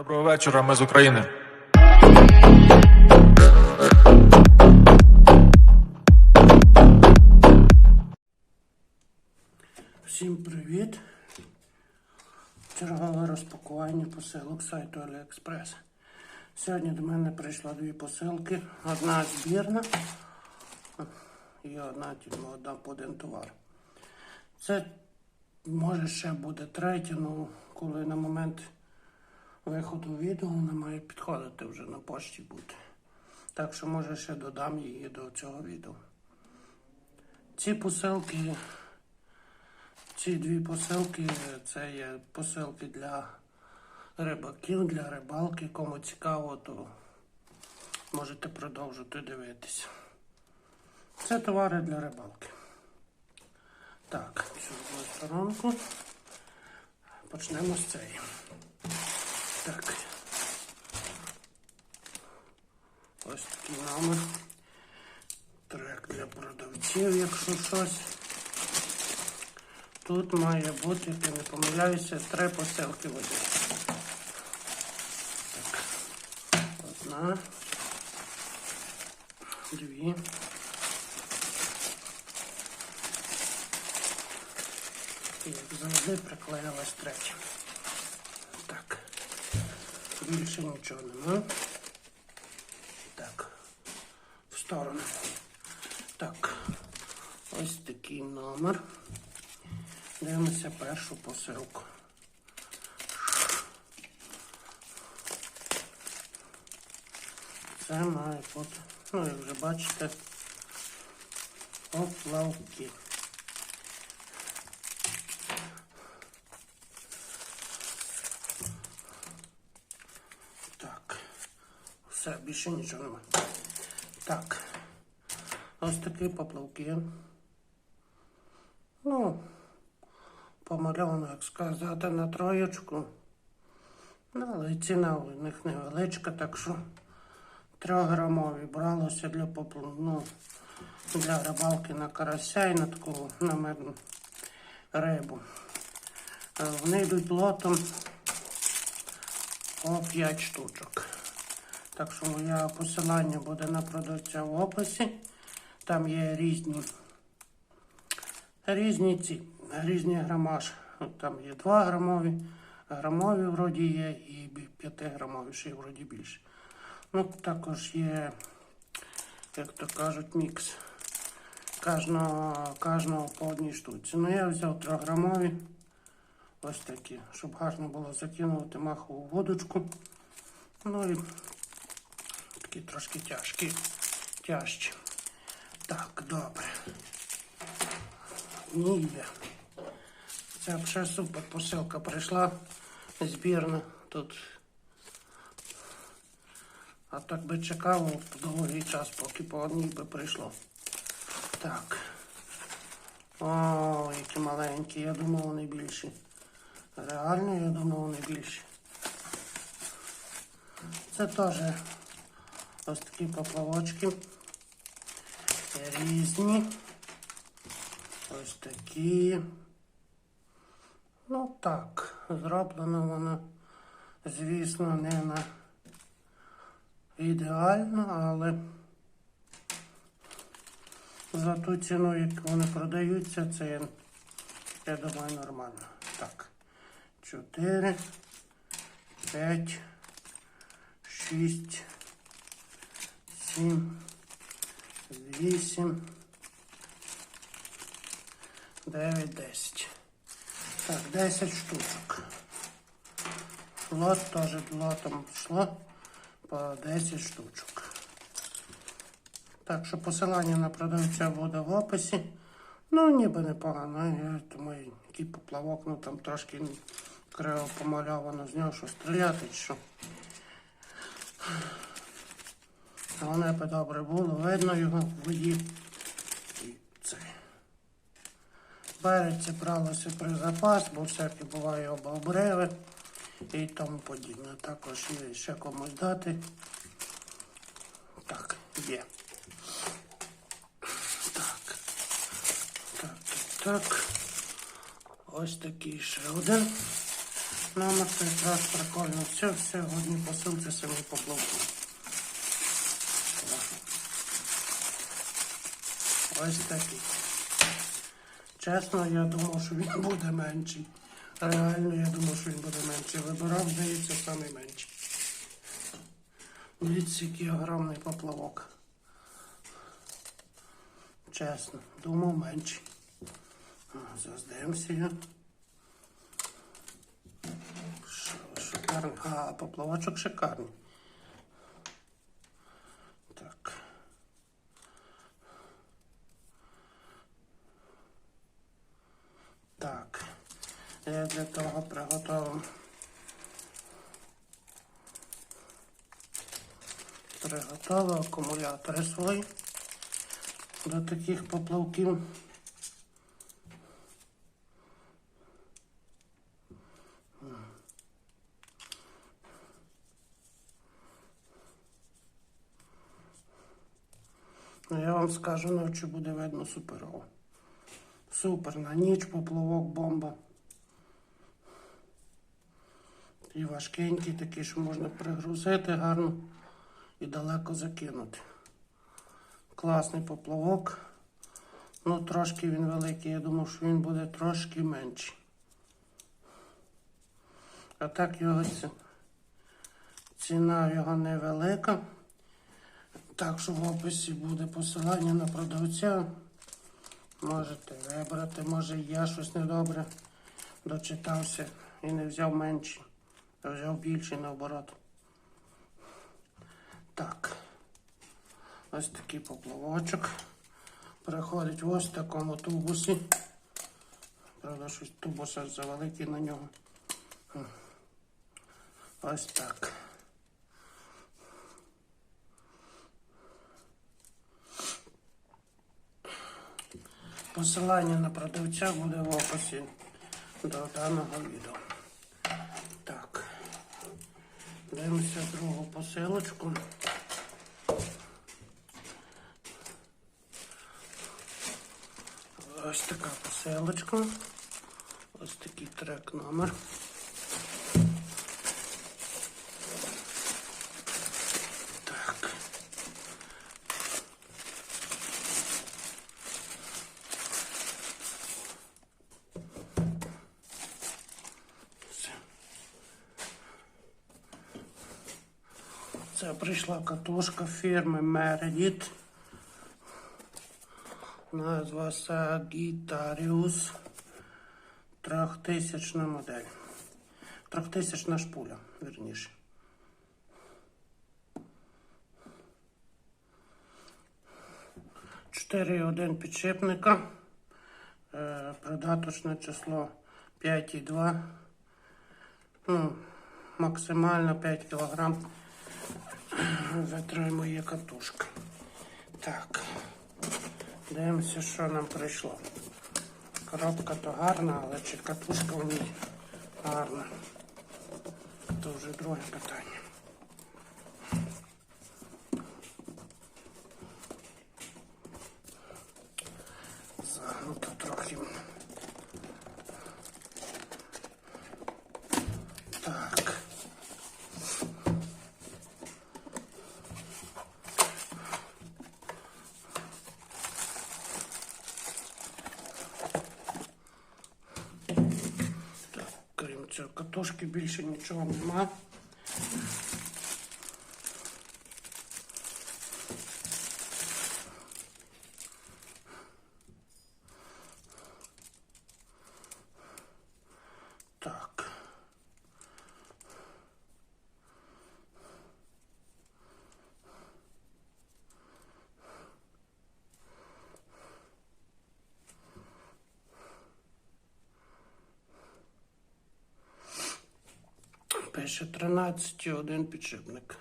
Доброго вечора, ми з України. Всім привіт! Чергове розпакування посилок сайту AliExpress. Сьогодні до мене прийшло дві посилки. Одна збірна і одна, одна по один товар. Це може ще буде третя, ну коли на момент виходу відео вона має підходити вже на пошті бути. Так що може ще додам її до цього відео. Ці посилки ці дві посилки це є посилки для рибаків, для рибалки. Кому цікаво, то можете продовжити дивитися. Це товари для рибалки. Так, цю одну сторонку. Почнемо з цієї. Так. Ось такий номер. Трек для продавців, якщо щось. Тут має бути, як я не помиляюся, три посилки води. Так. Одна. Дві. І, як завжди приклеїлась третя. Більше нічого нема. Так. В сторону. Так. Ось такий номер. Дивимося першу посилку. Це має бути, ну як вже бачите, поплавки. Так, все, більше нічого немає. Так, ось такі поплавки. Ну, помальовано, як сказати, на троєчку. Ну, але ціна у них невеличка, так що трьохграмові бралося для попл... ну, для рибалки на карася і на таку на мирну рибу. Вони йдуть лотом по 5 штучок. Так що моє посилання буде на продавця в описі. Там є різні різні ці, різні грамаж. Там є 2 грамові, грамові вроді є і 5 грамові, ще вроді більше. Ну, також є, як то кажуть, мікс. Кожного, кожного по одній штуці. Ну я взяв 3 грамові. Ось такі, щоб гарно було закинути махову водочку. Ну і такі трошки тяжкі, тяжчі. Так, добре. Ні, є. Це вже супер посилка прийшла збірна тут. А так би чекав довгий час, поки по одній би прийшло. Так. О, які маленькі. Я думав, вони більші. Реально, я думав, вони більші. Це теж ось такі поплавочки. Різні. Ось такі. Ну так, зроблено воно, звісно, не на ідеально, але за ту ціну, яку вони продаються, це, я думаю, нормально. Так. 4, 5, 6, 7, 8, 9, 10. Так, 10 штучок. Лот теж лотом йшло по 10 штучок. Так що посилання на продавця буде в описі. Ну, ніби непогано. Я думаю, який поплавок, ну там трошки криво помальовано з нього, що стріляти що. Головне би добре було, видно його в воді. І це. Береться, бралося при запас, бо всяке буває обобриви і тому подібне. Також є ще комусь дати. Так, є. Так. Так, так. Ось такий ще один. Номер якраз прикольно. Все, все, в одній посилці самі поплавки. Ось такий. Чесно, я думав, що він буде менший. Реально, я думав, що він буде менший. Вибирав, здається, самий менший. Дивіться, який огромний поплавок. Чесно, думав менший. Заздаємося його. Шикарний. А, поплавочок шикарний. Так. Так. Я для того приготував. Приготував акумулятори свої до таких поплавків. Ну, я вам скажу, ночі буде видно суперово. Супер, на ніч поплавок бомба. І важкенький такий, що можна пригрузити гарно і далеко закинути. Класний поплавок. Ну, трошки він великий, я думав, що він буде трошки менший. А так його ціна його невелика. Так що в описі буде посилання на продавця. Можете вибрати, може я щось недобре дочитався і не взяв менший, а взяв більший наоборот. Так. Ось такий поплавочок. Приходить в ось такому тубусі. Правда, щось тубус завеликий на нього. Ось так. Посилання на продавця буде в описі до даного відео. Так. Дивимося другу посилочку. Ось така посилочка. Ось такий трек номер. Це прийшла катушка фірми Meredith. Назва Sagittarius. Трьохтисячна модель. Трьохтисячна шпуля, верніше. Чотири один підшипника. Е, Придаточне число 5,2. Ну, максимально 5 кг є катушка. Так. Дивимося, що нам прийшло. Коробка то гарна, але чи катушка в ній гарна. Це вже друге питання. Загнуто трохи. Так. Так, цього катушки більше нічого нема. Так. Пише 13 і один підшипник.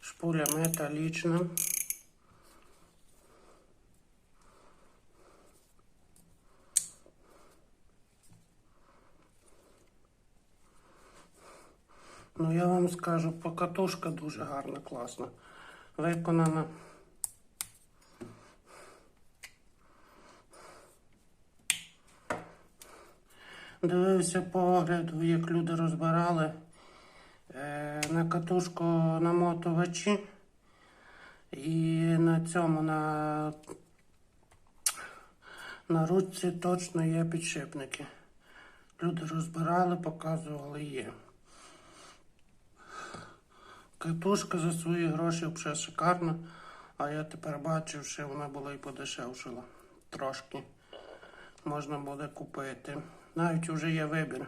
Шпуля металічна. Ну, я вам скажу, покатушка дуже гарна, класна. Виконана. Дивився по огляду, як люди розбирали е, на катушку намотувачі і на цьому на, на ручці точно є підшипники. Люди розбирали, показували є. Катушка за свої гроші вже шикарна, а я тепер бачив, що вона була і подешевшила трошки. Можна буде купити. Навіть вже є вибір.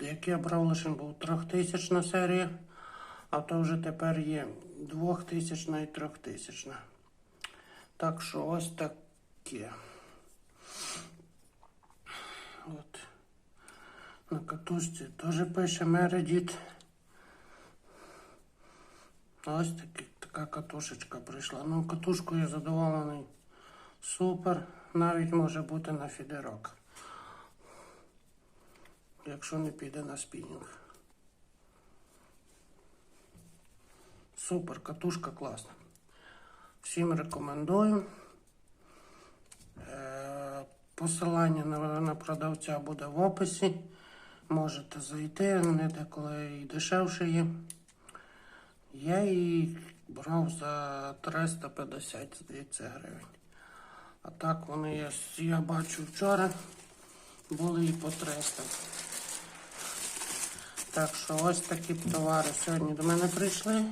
Як я брав лише був трьохтисячна серія, а то вже тепер є двохтисячна і трьохтисячна. Так що ось таке. От. На катушці теж пише Мередіт. Ось таки, така катушечка прийшла. Ну, катушку я задоволений. Супер. Навіть може бути на фідерок. Якщо не піде на спінінг. Супер, катушка класна. Всім рекомендую. Е, Посилання на, продавця буде в описі. Можете зайти, вони деколи і дешевше є. Я її брав за 350, здається, гривень. А так вони, я бачу вчора, були і по 300. Так що ось такі товари сьогодні до мене прийшли.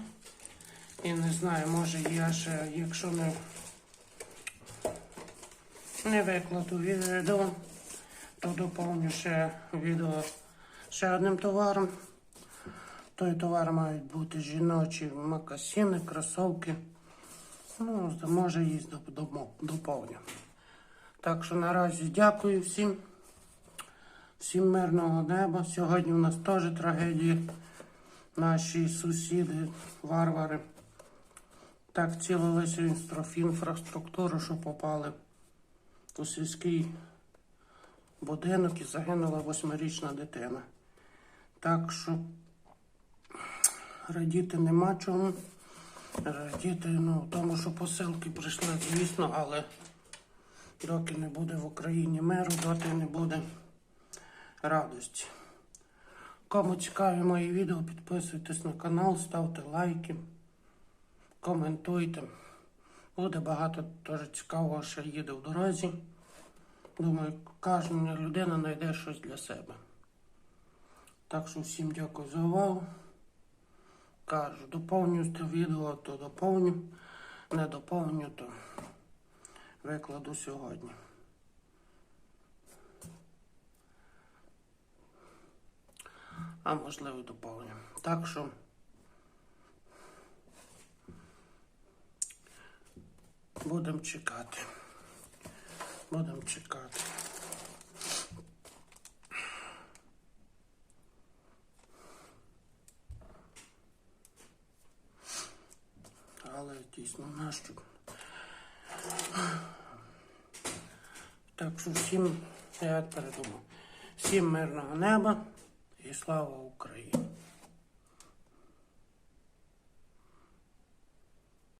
І не знаю, може я ще, якщо не, не викладу відео, то доповню ще відео ще одним товаром. Той товар мають бути жіночі макасини, кросовки. Ну, може їсть доповню. Так що наразі дякую всім. Всім мирного неба. Сьогодні у нас теж трагедія. Наші сусіди, варвари. Так цілилися інфраструктуру, що попали у сільський будинок і загинула восьмирічна дитина. Так що радіти нема чому. Радіти, ну, тому що посилки прийшли, звісно, але доки не буде в Україні миру, доти не буде радості. Кому цікаві мої відео, підписуйтесь на канал, ставте лайки, коментуйте. Буде багато теж цікавого, що їде в дорозі. Думаю, кожна людина знайде щось для себе. Так що всім дякую за увагу. Кажу, доповню це відео, то доповню, не доповню, то викладу сьогодні. А можливо доповню. Так що будемо чекати. Будемо чекати. Але дійсно нащо. Так що всім, я передумав, всім мирного неба і слава Україні!